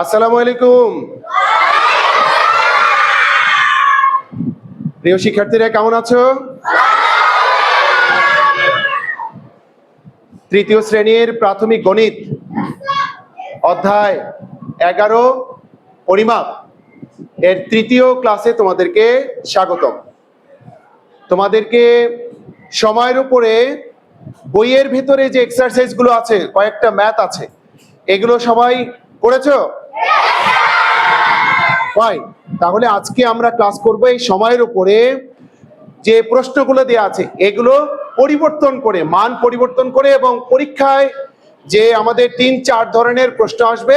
আসসালামু আলাইকুম। প্রিয় শিক্ষার্থীরা, কেমন আছো? তৃতীয় শ্রেণির প্রাথমিক গণিত অধ্যায় এগারো, পরিমাপ। এর তৃতীয় ক্লাসে তোমাদেরকে স্বাগতম। তোমাদেরকে সময়ের উপরে বইয়ের ভিতরে যে এক্সারসাইজগুলো আছে, কয়েকটা ম্যাথ আছে, এগুলো সবাই করেছ ফাইন তাহলে আজকে আমরা ক্লাস করব এই সময়ের উপরে যে প্রশ্নগুলো দেওয়া আছে, এগুলো পরিবর্তন করে, মান পরিবর্তন করে এবং পরীক্ষায় যে আমাদের তিন চার ধরনের প্রশ্ন আসবে,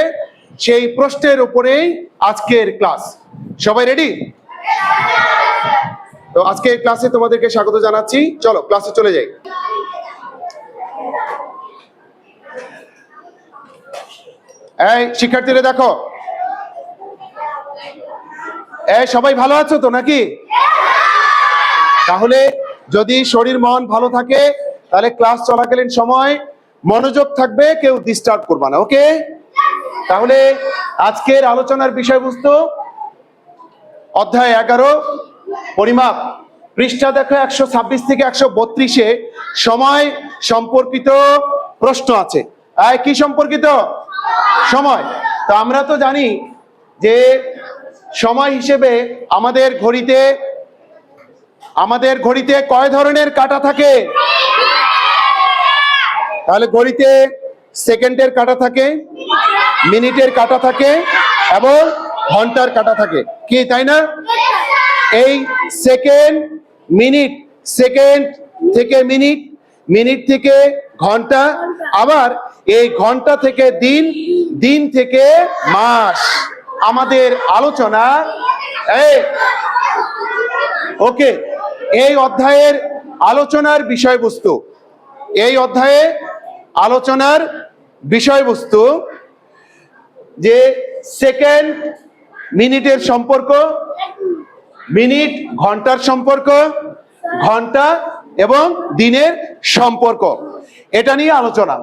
সেই প্রশ্নের উপরেই আজকের ক্লাস সবাই রেডি তো আজকের ক্লাসে তোমাদেরকে স্বাগত জানাচ্ছি। চলো ক্লাসে চলে যাই। এই, শিক্ষার্থীরা দেখো। এই, সবাই ভালো আছো তো নাকি? তাহলে যদি শরীর মন ভালো থাকে, তাহলে ক্লাস চলাকালীন সময় মনোযোগ থাকবে, কেউ ডিস্টার্ব করবা না ওকে তাহলে আজকের আলোচনার বিষয়বস্তু অধ্যায় এগারো, পরিমাপ। পৃষ্ঠা দেখো একশো ছাব্বিশ থেকে একশো বত্রিশে সময় সম্পর্কিত প্রশ্ন আছে। কি সম্পর্কিত? সময়। তো আমরা তো জানি যে সময় হিসেবে আমাদের ঘড়িতে আমাদের ঘড়িতে কয় ধরনের কাটা থাকে? তাহলে ঘড়িতে সেকেন্ডের কাটা থাকে, মিনিটের কাটা থাকে এবং ঘণ্টার কাটা থাকে। কি, তাই না? এই সেকেন্ড, মিনিট, সেকেন্ড থেকে মিনিট মিনিট থেকে ঘণ্টা আবার এই ঘণ্টা থেকে দিন দিন থেকে মাস। আমাদের আলোচনা এই ওকে এই অধ্যায়ের আলোচনার বিষয়বস্তু এই অধ্যায়ে আলোচনার বিষয়বস্তু যে সেকেন্ড মিনিটের সম্পর্ক মিনিট ঘণ্টার সম্পর্ক ঘণ্টা এবং দিনের সম্পর্ক। এটা নিয়ে আলোচনা।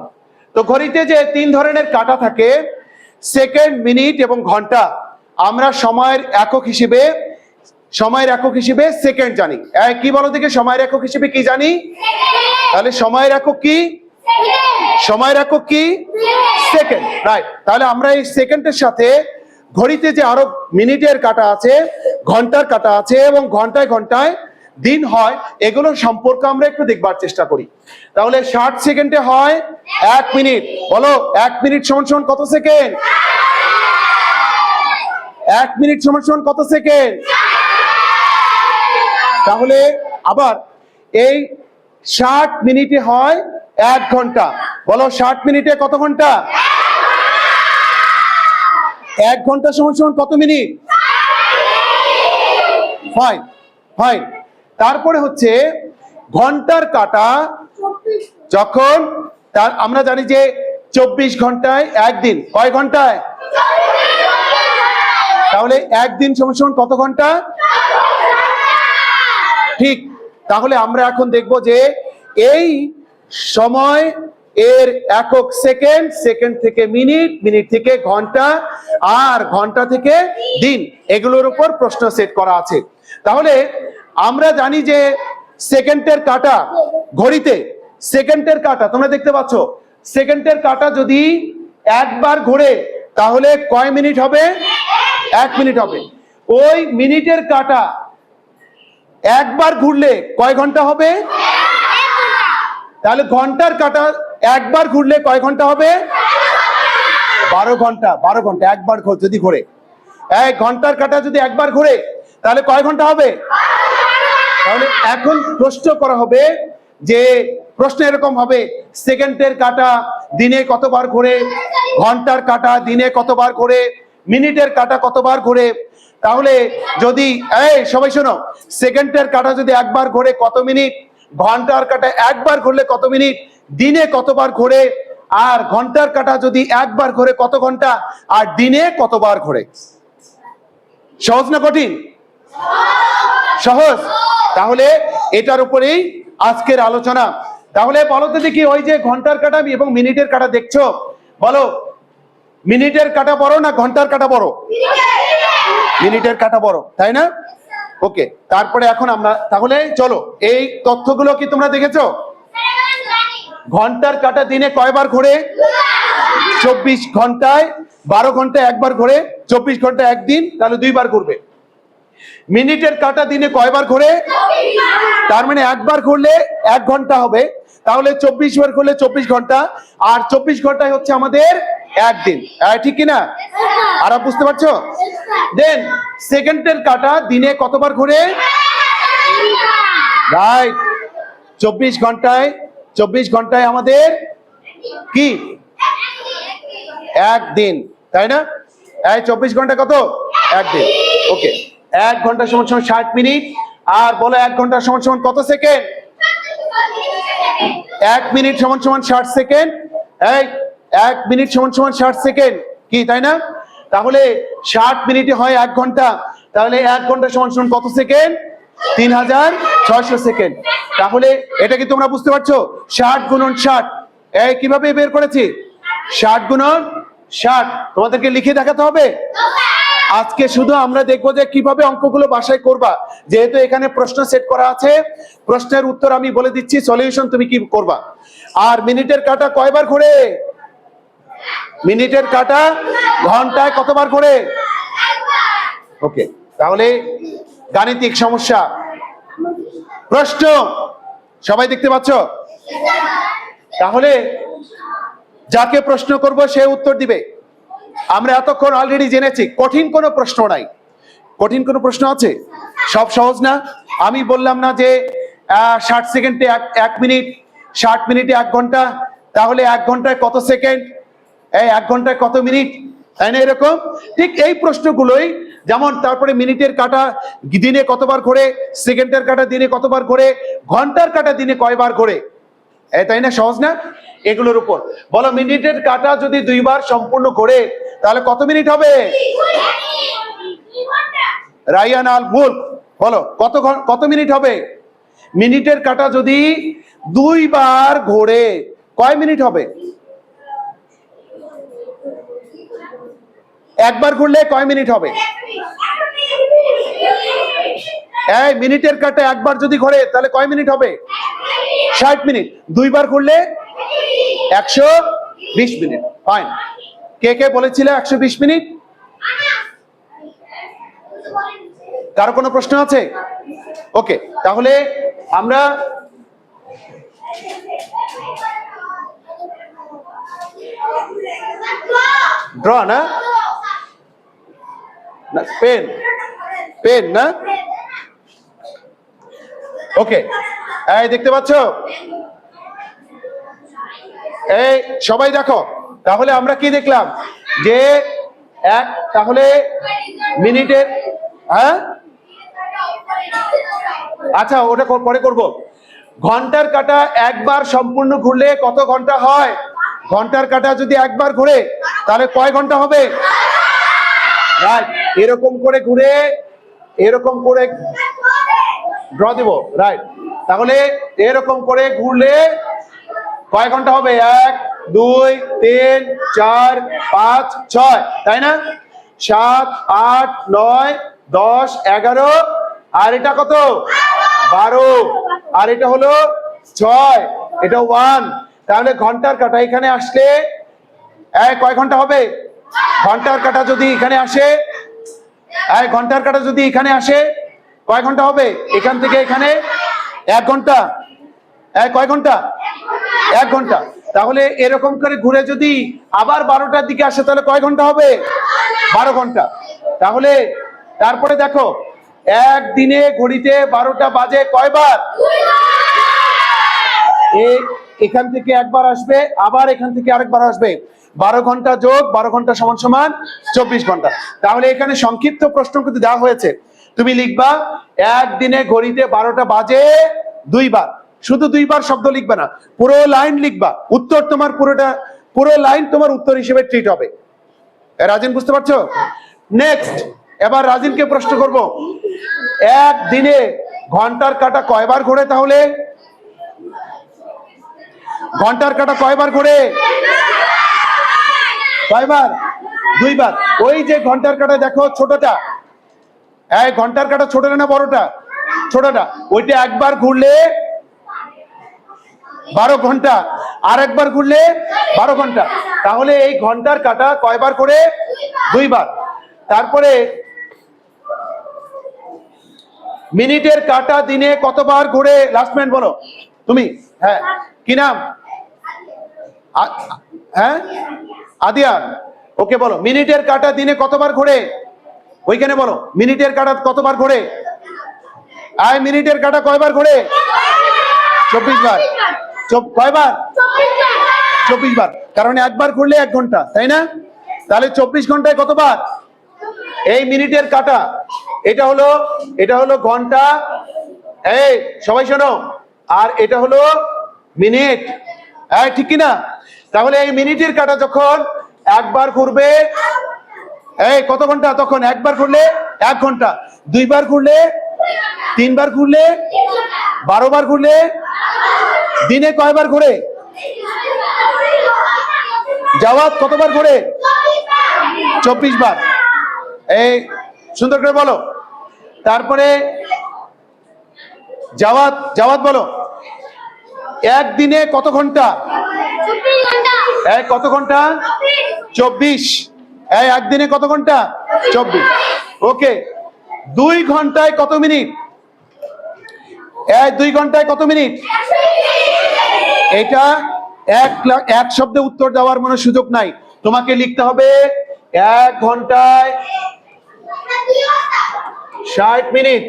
তো ঘড়িতে যে তিন ধরনের কাটা থাকে, সেকেন্ড, মিনিট এবং ঘণ্টা, আমরা সময়ের একক হিসেবে, সময়ের একক হিসেবে সেকেন্ড জানি। কি বলো দেখে, সময়ের একক হিসেবে কি জানি? তাহলে সময়ের একক কি? সময়ের একক কি? সেকেন্ড রাইট তাহলে আমরা এই সেকেন্ডের সাথে ঘড়িতে যে আরও মিনিটের কাটা আছে, ঘণ্টার কাটা আছে এবং ঘন্টায় ঘন্টায় দিন হয়, এগুলোর সম্পর্কে আমরা একটু দেখবার চেষ্টা করি। তাহলে ষাট সেকেন্ডে হয় এক মিনিট। বলো, এক মিনিট সমান সমান কত সেকেন্ড? এক মিনিট সমান সমান কত সেকেন্ড? তাহলে আবার এই ষাট মিনিটে হয় এক ঘণ্টা। বলো, ষাট মিনিটে কত ঘণ্টা? এক ঘণ্টা সমান সমান কত মিনিট? ফাইন ফাইন তারপরে হচ্ছে ঘণ্টার কাটা যখন তার, আমরা জানি যে চব্বিশ ঘন্টায় একদিন, কয় ঘন্টায়? তাহলে একদিন সমান কত ঘণ্টা? ঠিক, তাহলে আমরা এখন দেখব যে এই সময় এর একক সেকেন্ড সেকেন্ড থেকে মিনিট মিনিট থেকে ঘণ্টা, আর ঘণ্টা থেকে দিন, এগুলোর উপর প্রশ্ন সেট করা আছে। তাহলে আমরা জানি যে সেকেন্ডের কাটা ঘড়িতে সেকেন্ডের কাটা, তোমরা দেখতে পাচ্ছ সেকেন্ডের কাটা যদি একবার ঘোরে, তাহলে কয় মিনিট হবে? এক মিনিট হবে। ওই মিনিটের কাটা একবার ঘুরলে কয় ঘণ্টা হবে? তাহলে ঘণ্টার কাটা একবার ঘুরলে কয় ঘণ্টা হবে? বারো ঘণ্টা বারো ঘণ্টা, একবার যদি ঘোরে। এক ঘণ্টার কাটা যদি একবার ঘোরে, তাহলে কয় ঘণ্টা হবে? তাহলে এখন প্রশ্ন করা হবে যে প্রশ্ন এরকম হবে, সেকেন্ডের কাটা দিনে কতবার ঘোরে ঘণ্টার কাটা দিনে কতবার ঘোরে মিনিটের কাটা কতবার ঘোরে তাহলে যদি, এই সবাই শোনো, সেকেন্ডের কাটা যদি একবার ঘোরে কত মিনিট, ঘণ্টার কাটা একবার ঘুরলে কত মিনিট, দিনে কতবার ঘোরে আর ঘণ্টার কাটা যদি একবার ঘোরে কত ঘণ্টা, আর দিনে কতবার ঘোরে সহজ না কঠিন? সহজ। তাহলে এটার উপরেই আজকের আলোচনা। তাহলে বলো তো দেখি, ওই যে ঘণ্টার কাটা এবং মিনিটের কাটা দেখছ? বলো, মিনিটের কাটা বড় না ঘণ্টার কাটা বড়? মিনিটের কাটা বড়, তাই না? ওকে, তারপরে এখন আমরা, তাহলে চলো, এই তথ্যগুলো কি তোমরা দেখেছ? ঘণ্টার কাটা দিনে কয়বার ঘোরে? চব্বিশ ঘন্টায়, বারো ঘণ্টা একবার ঘোরে, চব্বিশ ঘণ্টা একদিন, তাহলে দুইবার ঘুরবে। মিনিটের কাটা দিনে কয়বার ঘোরে? তার মানে একবার ঘুরলে এক ঘণ্টা হবে। তাহলে চব্বিশ বার করলে চব্বিশ ঘণ্টা। আর চব্বিশ ঘন্টায় হচ্ছে আমাদের একদিন ঠিক কিনা? আর বুঝতে পারছ? দেন সেকেন্ডের কাটা দিনে কতবার ঘুরে? রাইট চব্বিশ ঘন্টায় চব্বিশ ঘন্টায় আমাদের কি? একদিন তাই না? চব্বিশ ঘণ্টা কত? একদিন ওকে এক ঘণ্টা সমান সমান ষাট মিনিট। আর বলো এক ঘণ্টা সমান সমান কত সেকেন্ড? এক মিনিট সমান সমান ষাট সেকেন্ড। এই এক মিনিট সমান সমান ষাট সেকেন্ড। কি, তাই না? তাহলে ষাট মিনিটে হয় এক ঘণ্টা। তাহলে এক ঘণ্টা সমান সমান কত সেকেন্ড? তিন হাজার ছয়শো সেকেন্ড। তাহলে এটা কি তোমরা বুঝতে পারছ? ষাট গুণন ষাট। এই কীভাবে বের করেছি? ষাট গুণন ষাট। তোমাদেরকে লিখে দেখাতে হবে? আজকে শুধু আমরা দেখব যে কীভাবে অঙ্কগুলো বাসায় করবা। যেহেতু এখানে প্রশ্ন সেট করা আছে, প্রশ্নের উত্তর আমি বলে দিচ্ছি সলিউশন তুমি কি করবা। আর মিনিটের কাটা কয়বার ঘোরে মিনিটের কাটা ঘন্টায় কতবার ঘোরে ওকে, তাহলে গাণিতিক সমস্যা। প্রশ্ন, সবাই দেখতে পাচ্ছ? তাহলে যাকে প্রশ্ন করব সে উত্তর দিবে। আমরা এতক্ষণ অলরেডি জেনেছি, কঠিন কোনো প্রশ্ন নাই। কঠিন কোনো প্রশ্ন আছে? সব সহজ না? আমি বললাম না যে ষাট সেকেন্ডে এক মিনিট ষাট মিনিটে এক ঘণ্টা, তাহলে এক ঘন্টায় কত সেকেন্ড এই এক ঘন্টায় কত মিনিট তাই না এরকম? ঠিক এই প্রশ্নগুলোই, যেমন তারপরে মিনিটের কাটা দিনে কতবার ঘোরে সেকেন্ডের কাটা দিনে কতবার ঘোরে, ঘণ্টার কাটা দিনে কয়বার ঘোরে তাই না? সহজ না? এগুলোর উপর। বলো, মিনিটের কাটা যদি দুইবার সম্পূর্ণ ঘোরে তাহলে কত মিনিট হবে? রাইয়ান আল মুল্ক, বলো, কত কত মিনিট হবে? মিনিটের কাটা যদি দুইবার ঘোরে, কয় মিনিট হবে? একবার ঘুরলে কয় মিনিট হবে? এই, মিনিটের কাটা একবার যদি ঘোরে, তাহলে কয় মিনিট হবে? ষাট মিনিট। দুইবার করলে একশো বিশ মিনিট। ফাইন কে কে বলেছিল একশো বিশ মিনিট? কারও কোনো প্রশ্ন আছে? ওকে তাহলে আমরা ড্র না? পেন পেন না? ওকে এই, দেখতে পাচ্ছ? এই, সবাই দেখো। তাহলে আমরা কি দেখলাম? যে এক, তাহলে মিনিটের হ্যাঁ? আচ্ছা ওটা পরে করব। ঘণ্টার কাটা একবার সম্পূর্ণ ঘুরলে কত ঘণ্টা হয়? ঘণ্টার কাটা যদি একবার ঘুরে, তাহলে কয় ঘণ্টা হবে? এরকম করে ঘুরে, এরকম করে ড্র দেব রাইট তাহলে এরকম করে ঘুরলে কয় ঘণ্টা হবে? এক, দুই, তিন, চার, পাঁচ, ছয়, তাই না? সাত, আট, নয়, দশ, এগারো, আর এটা কত? বারো, আর এটা হলো ছয়, এটা ওয়ান তাহলে ঘণ্টার কাটা এখানে আসলে কয় ঘণ্টা হবে? ঘণ্টার কাটা যদি এখানে আসে ঘণ্টার কাটা যদি এখানে আসে কয় ঘণ্টা হবে? এখান থেকে এখানে এক ঘণ্টা। কয় ঘণ্টা? এক ঘণ্টা। তাহলে এরকম করে ঘুরে যদি আবার বারোটার দিকে আসে, তাহলে কয় ঘণ্টা হবে? বারো ঘণ্টা। তাহলে তারপরে দেখো, একদিনে ঘড়িতে বারোটা বাজে কয়বার? এখান থেকে একবার আসবে, আবার এখান থেকে আরেকবার আসবে। বারো ঘণ্টা যোগ, বারো ঘণ্টা সমান সমান চব্বিশ ঘণ্টা। তাহলে এখানে সংক্ষিপ্ত প্রশ্ন কিন্তু দেওয়া হয়েছে। তুমি লিখবা, একদিনে ঘড়িতে বারোটা বাজে দুইবার। শুধু দুইবার শব্দ লিখবে না, পুরো লাইন লিখবা। উত্তর তোমার পুরোটা, পুরো লাইন তোমার উত্তর হিসেবে ট্রিট হবে। রাজিন, বুঝতে পারছ? নেক্সট এবার রাজিনকে প্রশ্ন করব। একদিনে ঘণ্টার কাটা কয়বার ঘোরে তাহলে? ঘণ্টার কাটা কয়বার ঘোরে? কয়বার? দুইবার। ওই যে ঘণ্টার কাটা দেখো, ছোটটা। এই ঘণ্টার কাটা ছোটটা না বড়টা? ছোটটা। ওইটা একবার ঘুরলে বারো ঘণ্টা। আর একবার ঘুরলে বারো ঘণ্টা। তাহলে এই ঘণ্টার কাটা কয়বার করে? দুইবার। তারপরে মিনিটের কাটা দিনে কতবার ঘুরে? লাস্ট ম্যান বলো। তুমি? হ্যাঁ। কি নাম? হ্যাঁ? আদিয়ান। ওকে বলো। মিনিটের কাটা দিনে কতবার ঘোরে? ওইখানে বলো, মিনিটের কাটা কতবার ঘোরে? আয়, মিনিটের কাটা কয়বার ঘোরে? চব্বিশ বার। কয়বার? চব্বিশ বার। কারণ একবার ঘুরলে এক ঘণ্টা, তাই না? তাহলে চব্বিশ ঘন্টায় কতবার? এই মিনিটের কাটা, এটা হলো এটা হলো ঘণ্টা, এই, সবাই শোনো, আর এটা হলো মিনিট হ্যাঁ ঠিক কি না তাহলে এই মিনিটের কাটা যখন একবার ঘুরবে এই কত ঘণ্টা? তখন একবার ঘুরলে এক ঘণ্টা। দুইবার ঘুরলে তিনবার ঘুরলে বারো বার ঘুরলে দিনে কয়বার ঘুরে? জাওয়াত কতবার ঘুরে? চব্বিশ বার এই সুন্দর করে বলো। তারপরে জাওয়াত জাওয়াত বলো। একদিনে কত ঘণ্টা। এই কত ঘণ্টা? চব্বিশ। এই, একদিনে কত ঘণ্টা? চব্বিশ। ওকে, দুই ঘন্টায় কত মিনিট? এই, দুই ঘন্টায় কত মিনিট? এটা এক এক শব্দে উত্তর দেওয়ার মনে সুযোগ নাই। তোমাকে লিখতে হবে, এক ঘন্টায় ষাট মিনিট।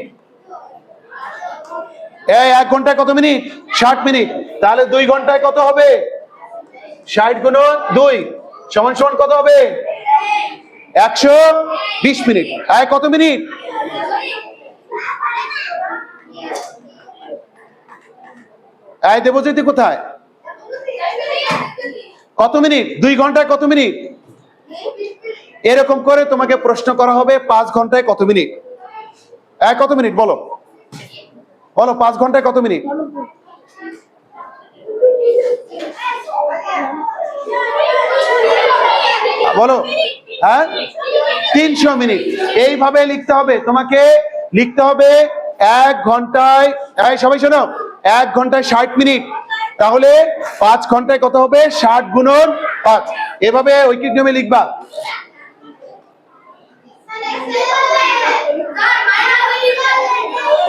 এই, এক ঘন্টায় কত মিনিট? ষাট মিনিট। তাহলে দুই ঘন্টায় কত হবে? ষাট গুণ দুই। সমান সমান কত হবে? একশো বিশ মিনিট। আয়, কত মিনিট? এই দেবজ্যোতি কোথায়? কত মিনিট? দুই ঘন্টায় কত মিনিট? এরকম করে তোমাকে প্রশ্ন করা হবে, পাঁচ ঘন্টায় কত মিনিট? এক কত মিনিট? বলো। বলো, পাঁচ ঘন্টায় কত মিনিট? বলো। হ্যাঁ? তিনশো মিনিট। এইভাবে লিখতে হবে। তোমাকে লিখতে হবে এক ঘন্টায় সবাই শোনো, এক ঘন্টায় ষাট মিনিট। তাহলে পাঁচ ঘন্টায় কত হবে? ষাট গুণন পাঁচ। এভাবে ঐকিক নিয়মে লিখবা।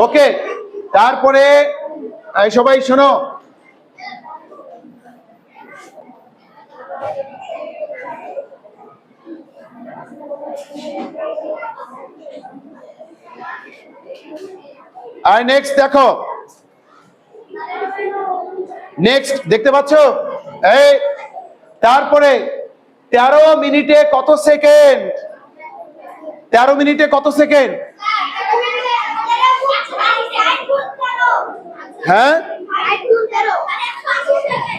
ওকে, তারপরে সবাই শোনো। আর নেক্সট দেখো। নেক্সট দেখতে পাচ্ছ? এই, তারপরে তেরো মিনিটে কত সেকেন্ড তেরো মিনিটে কত সেকেন্ড হ্যাঁ?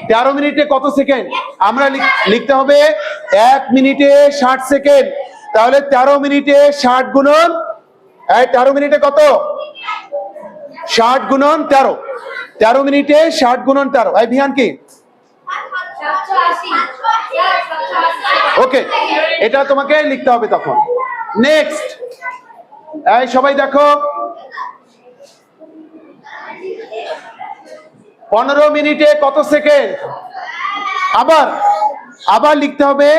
তেরো মিনিটে কত সেকেন্ড আমরা লিখ- লিখতে হবে এক মিনিটে ষাট সেকেন্ড তাহলে তেরো মিনিটে ষাট গুণন তেরো মিনিটে কত? ষাট গুণন তেরো। তেরো মিনিটে ষাট গুণন তেরো। এই ভিয়ান কি? ওকে, এটা তোমাকে লিখতে হবে তখন। নেক্সট এই, সবাই দেখো। পনেরো মিনিটে কত সেকেন্ড? আবার আবার লিখতে হবে।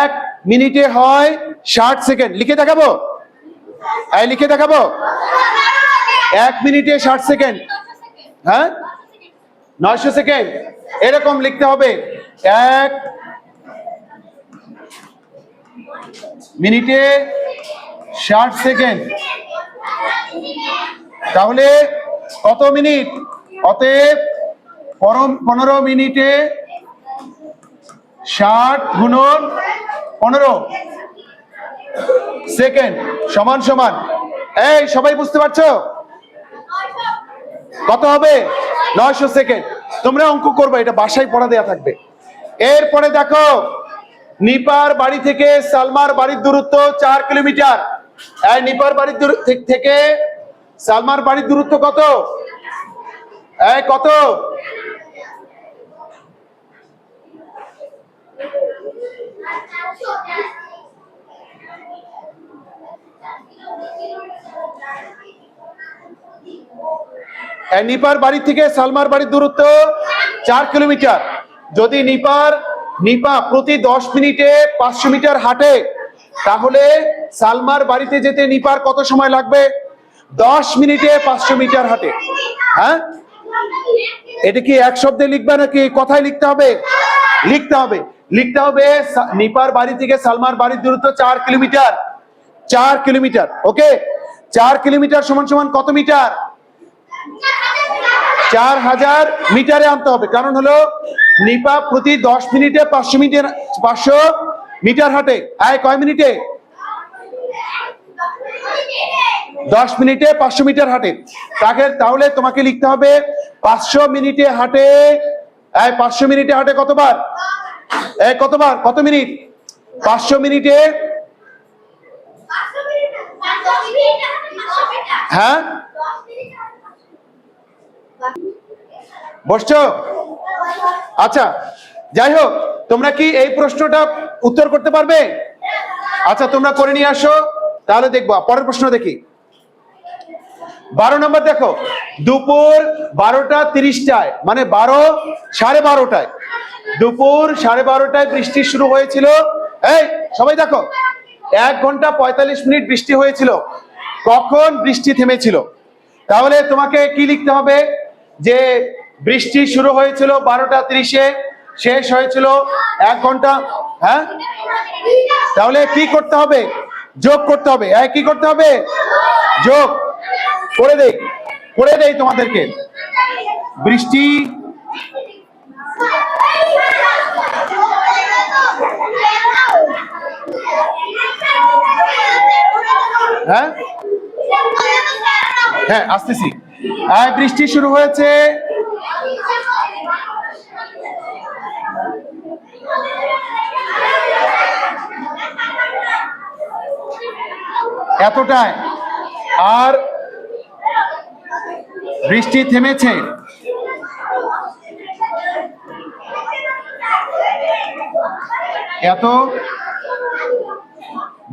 এক মিনিটে হয় ষাট সেকেন্ড। লিখে দেখাবো? লিখে দেখাবো? এক মিনিটে ষাট সেকেন্ড। হ্যাঁ? নয়শো সেকেন্ড। এরকম লিখতে হবে। এক মিনিটে ষাট সেকেন্ড। তাহলে কত মিনিট? অতএব পরম পনেরো মিনিটে ষাট গুণন পনেরো সেকেন্ড। সমান সমান। এই, সবাই বুঝতে পারছ? কত হবে? নয়শো সেকেন্ড। তোমরা অঙ্ক করবে, এটা বাসায় পড়া দেয়া থাকবে। এরপরে দেখো, নিপার বাড়ি থেকে সালমার বাড়ির দূরত্ব চার কিলোমিটার। নিপার বাড়ির থেকে সালমার বাড়ির দূরত্ব কত? কত? নিপার বাড়ি থেকে সালমার বাড়ির দূরত্ব চার কিলোমিটার। যদি নিপার, নিপা প্রতি দশ মিনিটে পাঁচশো মিটার হাঁটে, তাহলে সালমার বাড়িতে যেতে নিপার কত সময় লাগবে? দশ মিনিটে পাঁচশো মিটার হাঁটে। হ্যাঁ? এটা কি এক শব্দে লিখবে নাকি কথায় লিখতে হবে? লিখতে হবে। লিখতে হবে নিপার বাড়ি থেকে সালমার বাড়ির দূরত্ব চার কিলোমিটার। চার কিলোমিটার, ওকে? চার কিলোমিটার সমান সমান কত মিটার? চার হাজার মিটারে আনতে হবে। কারণ হলো নিপা প্রতি দশ মিনিটে পাঁচশো মিটার পাঁচশো মিটার হাঁটে। আয় কয় মিনিটে? দশ মিনিটে পাঁচশো মিটার হাঁটে। তাকে তাহলে তোমাকে লিখতে হবে পাঁচশো মিনিটে হাঁটে এই পাঁচশো মিনিটে হাঁটে কতবার? এই কতবার? কত মিনিট? পাঁচশো মিনিটে? হ্যাঁ? বসছো? আচ্ছা যাই হোক, তোমরা কি এই প্রশ্নটা উত্তর করতে পারবে? আচ্ছা তোমরা করে নিয়ে আসো, তাহলে দেখব। পরের প্রশ্ন দেখি। বারো নম্বর দেখো, দুপুর বারোটা তিরিশটায় মানে বারো সাড়ে বারোটায়। দুপুর সাড়ে বারোটায় বৃষ্টি শুরু হয়েছিল। এই, সবাই দেখো, এক ঘণ্টা পঁয়তাল্লিশ মিনিট বৃষ্টি হয়েছিল। কখন বৃষ্টি থেমেছিল? তাহলে তোমাকে কি লিখতে হবে? যে বৃষ্টি শুরু হয়েছিল বারোটা তিরিশে, শেষ হয়েছিল এক ঘণ্টা হ্যাঁ? তাহলে কি করতে হবে? যোগ করতে হবে। হ্যাঁ কি করতে হবে? যোগ। করে দেই। করে দেই তোমাদেরকে। বৃষ্টি হ্যাঁ? হ্যাঁ আসতেছি। বৃষ্টি শুরু হয়েছে। এতটায় আর বৃষ্টি থেমেছে। এত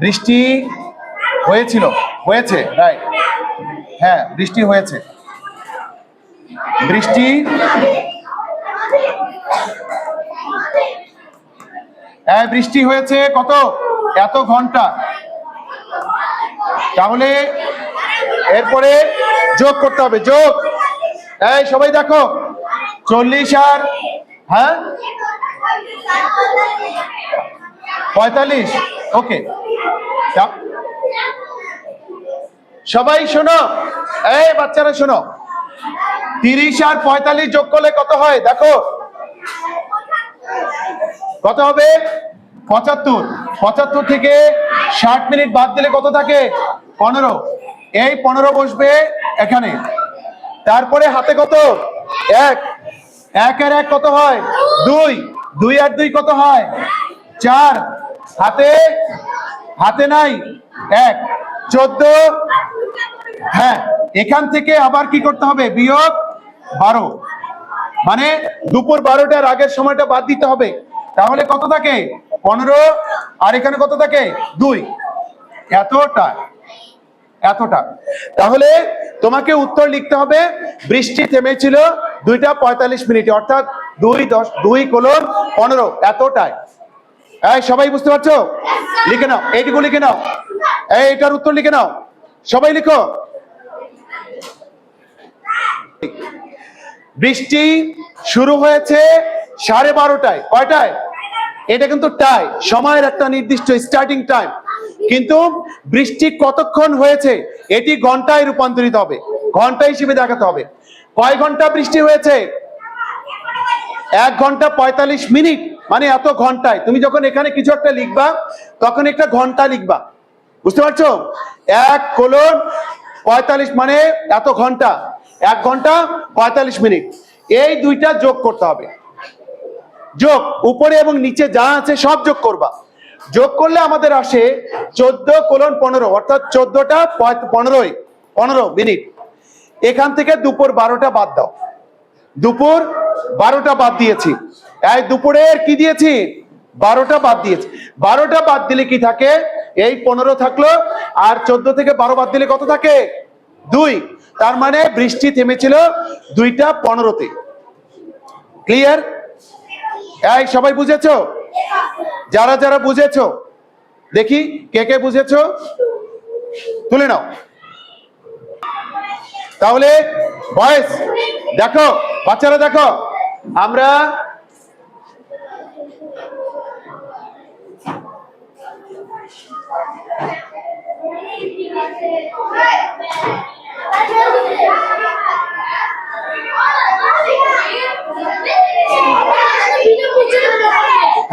বৃষ্টি হয়েছিল, হয়েছে রাইট হ্যাঁ বৃষ্টি হয়েছে। বৃষ্টি। হ্যাঁ বৃষ্টি হয়েছে কত? এত ঘণ্টা। তাহলে এরপরে যোগ করতে হবে, যোগ। এই, সবাই দেখো। চল্লিশ আর হ্যাঁ? পঁয়তাল্লিশ, ওকে। সবাই শোনো। এই, বাচ্চারা শোনো। তিরিশ আর পঁয়তাল্লিশ যোগ করলে কত হয়? দেখো। কত হবে? পঁচাত্তর। পঁচাত্তর থেকে ষাট মিনিট বাদ দিলে কত থাকে? পনেরো। এই পনেরো বসবে এখানে। তারপরে হাতে কত? এক। এক আর এক কত হয়? দুই। দুই আর দুই কত হয়? চার। হাতে? হাতে নাই। এক। চোদ্দ। হ্যাঁ এখান থেকে আবার কি করতে হবে? বিয়োগ বারো। মানে দুপুর বারোটার আগের সময়টা বাদ দিতে হবে। তাহলে কত থাকে? পনেরো। আর এখানে কত থাকে? দুই। এতটা। এতটা। তাহলে তোমাকে উত্তর লিখতে হবে। বৃষ্টি থেমেছিল দুইটা পঁয়তাল্লিশ মিনিটে, অর্থাৎ দুই দশ, দুই কোলন পনেরো। এতটায়। এই, সবাই বুঝতে পারছ? লিখে নাও। এইটুকু লিখে নাও। এই, এটার উত্তর লিখে নাও। সবাই লিখো। বৃষ্টি শুরু হয়েছে সাড়ে বারোটায়। কয়টায়? এটা কিন্তু টাই, সময়ের একটা নির্দিষ্ট স্টার্টিং টাইম কিন্তু বৃষ্টি কতক্ষণ হয়েছে, এটি ঘন্টায় রূপান্তরিত হবে ঘণ্টা হিসেবে দেখাতে হবে। কয় ঘণ্টা বৃষ্টি হয়েছে? এক ঘণ্টা পঁয়তাল্লিশ মিনিট মানে এত ঘন্টায়। তুমি যখন এখানে কিছু একটা লিখবা, তখন একটা ঘণ্টা লিখবা। বুঝতে পারছ? এক কোলন পঁয়তাল্লিশ মানে এত ঘণ্টা। এক ঘণ্টা পঁয়তাল্লিশ মিনিট। এই দুইটা যোগ করতে হবে। যোগ, উপরে এবং নিচে যা আছে সব যোগ করবা। যোগ করলে আমাদের আসে চোদ্দ কোলন পনেরো, অর্থাৎ চোদ্দটা পনেরোই, পনেরো মিনিট। এখান থেকে দুপুর বারোটা বাদ দাও। দুপুর বারোটা বাদ দিয়েছি। এই দুপুরের কি দিয়েছি? বারোটা বাদ দিয়েছি। বারোটা বাদ দিলে কি থাকে? এই পনেরো থাকল, আর চোদ্দ থেকে বারো বাদ দিলে কত থাকে? দুই। তার মানে বৃষ্টি থেমেছিল দুইটা পনেরোতে। ক্লিয়ার এই, সবাই বুঝেছ? যারা যারা বুঝেছ, দেখি কে কে বুঝেছ? তুলে নাও। তাহলে বয়স দেখো, বাচ্চারা দেখো, আমরা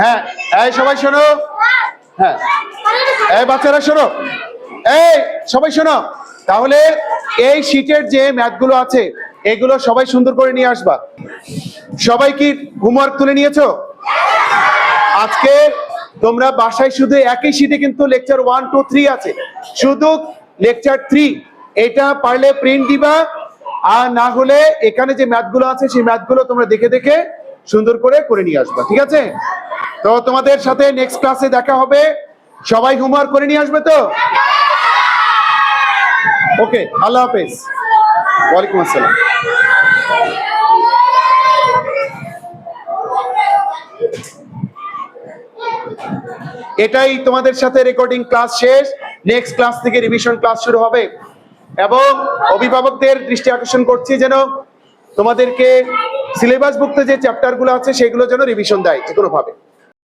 হ্যাঁ এই সবাই শোনো। হ্যাঁ এই বাচ্চারা শোনো। এই, সবাই শোনো। তাহলে এই শীটের যে ম্যাথগুলো আছে, এগুলো সবাই সুন্দর করে নিয়ে আসবা। সবাই কি হোমওয়ার্ক তুলে নিয়েছো? আজকে তোমরা বাসায় শুধু একই শীটে কিন্তু লেকচার ওয়ান টু থ্রি আছে। শুধু লেকচার থ্রি এটা পারলে প্রিন্ট দিবা, আর না হলে এখানে যে ম্যাথগুলো আছে, সেই ম্যাথগুলো তোমরা দেখে দেখে সুন্দর করে করে নিয়ে আসবা, ঠিক আছে? তো তোমাদের সাথে নেক্সট ক্লাসে দেখা হবে। সবাই হোমওয়ার্ক করে নিয়ে আসবে তো? ওকে আল্লাহ হাফেজ। ওয়ালাইকুম আসসালাম। এটাই তোমাদের সাথে রেকর্ডিং ক্লাস শেষ। নেক্সট ক্লাস থেকে রিভিশন ক্লাস শুরু হবে। এবং অভিভাবকদের দৃষ্টি আকর্ষণ করছি যেন তোমাদেরকে সিলেবাসভুক্ত যে চ্যাপ্টারগুলো আছে, সেগুলো যেন রিভিশন দেয় যে কোনো ভাবে